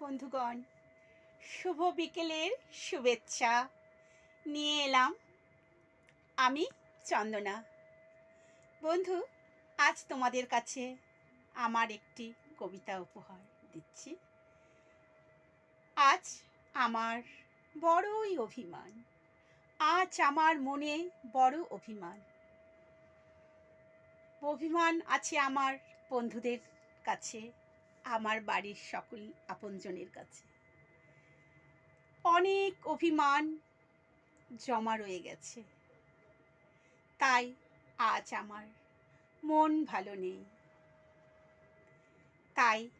বন্ধুগণ। শুভ বিকেলের শুভেচ্ছা। নিয়ে এলাম আমি চন্দনা। বন্ধু, আজ তোমাদের কাছে আমার একটি কবিতা উপহার দিচ্ছি। আজ আমার বড়ই অভিমান। আজ আমার মনে বড় অভিমান। অভিমান আছে আমার বন্ধুদের কাছে। আমার বাড়ির সকল আপনজনের কাছে। অনেক অভিমান জমা রয়ে গেছে। তাই আজ আমার মন ভালো নেই। তাই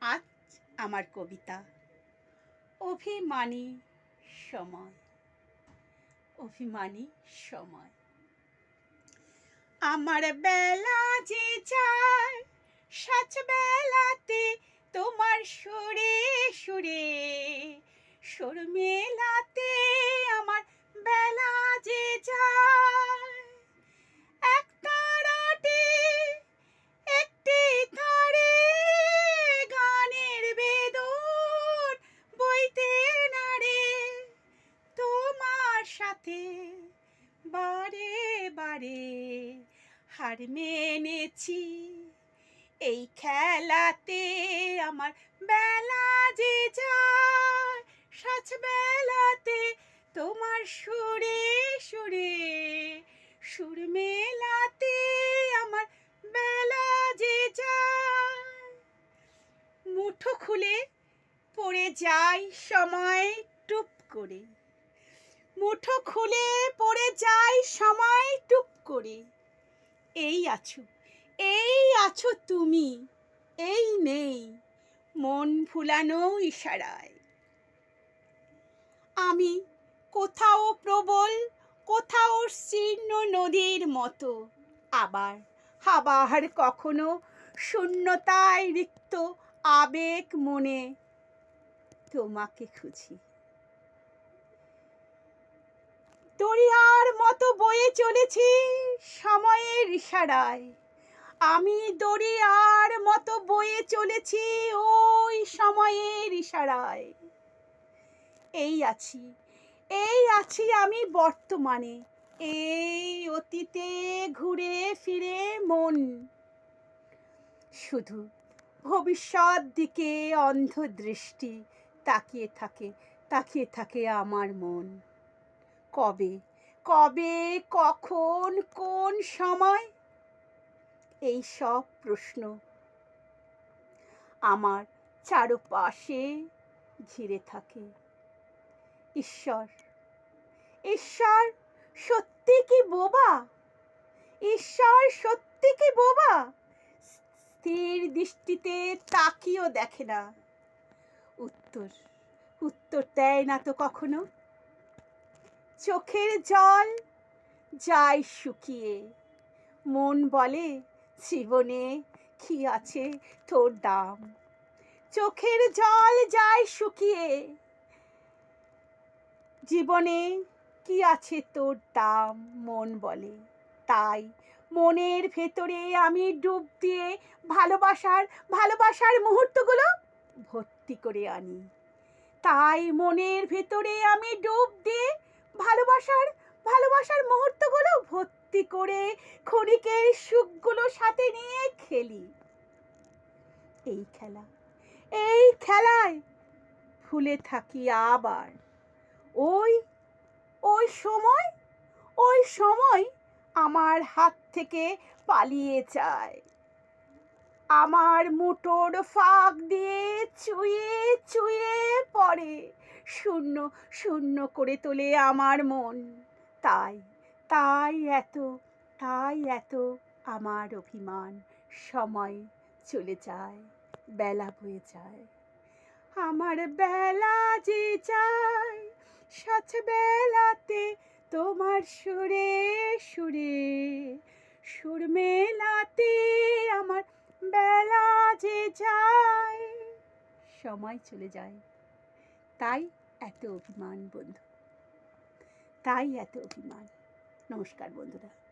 আজ আমার কবিতা অভিমানী সময়। অভিমানী সময়। আমার বেলা যে যায় সাজ তোমার সুরে সুরে, সুর মেলাতে আমার বেলা যে যায়। এক একটি তারে গানের বেদন বইতে নারে তোমার সাথে বারে বারে হার মেনেছি। এই খেলাতে আমার বেলা যে যায় সাজ বেলাতে তোমার সুরে সুরে। সুর মেলাতে আমার বেলা যে যায়। মুঠো খুলে পড়ে যায় সময় টুপ করে। মুঠো খুলে পড়ে যায় সময় টুপ করে। এই আছো। এই আছো তুমি, এই নেই, মন ভুলানো ইশারায়। আমি কোথাও প্রবল, কোথাও শীর্ণ নদীর মতো, আবার আবার কখনো শূন্যতায় রিক্ত আবেগ মনে তোমাকে খুঁজি। দরিয়ার মতো বয়ে চলেছি সময়ের ইশারায়। আমি দরিয়ার মতো বয়ে চলেছি ওই সময়ের ইশারায়। এই আছি এই আছি আমি বর্তমানে। এই অতীতে ঘুরে ফিরে মন। শুধু ভবিষ্যৎ দিকে অন্ধ দৃষ্টি তাকিয়ে থাকে তাকিয়ে থাকে আমার মন। কবে কবে, কখন, কোন সময় এই সব প্রশ্ন। আমার চারপাশে ঘিরে থাকে। ঈশ্বর ঈশ্বর সত্যি কি বোবা? ঈশ্বর সত্যি কি বোবা? স্থির দৃষ্টিতে তাকিয়েও দেখে না। উত্তর উত্তর দেয় না তো কখনো? চোখের জল যায় শুকিয়ে। মন বলে জীবনে কি আছে তোর দাম? চোখের জল যায় শুকিয়ে। জীবনে কি আছে তোর দাম? মন বলে। তাই মনের ভেতরে আমি ডুব দিয়ে ভালোবাসার ভালোবাসার মুহূর্তগুলো ভর্তি করে আনি। তাই মনের ভেতরে আমি ডুব দিয়ে ভালোবাসার ভালোবাসার মুহূর্তগুলো ভর্তি করে ক্ষণিকের সুখগুলো সাথে নিয়ে খেলি। এই খেলা, এই খেলায় ভুলে থাকি আবার। ওই ওই সময় ওই সময় আমার হাত থেকে পালিয়ে যায়। আমার মোটর ফাঁক দিয়ে চুয়ে চুয়ে পড়ে, শূন্য শূন্য করে তোলে আমার মন। তাই তাই এত তাই এত আমার অভিমান। সময় চলে যায়, বেলা বয়ে যায়। আমার বেলা যে যায়, সাথ বেলাতে তোমার সুরে সুরে। সুর মেলাতে আমার বেলা যে যায়, সময় চলে যায়। তাই এত অভিমান বন্ধু, তাই এত অভিমান। নমস্কার বন্ধুরা।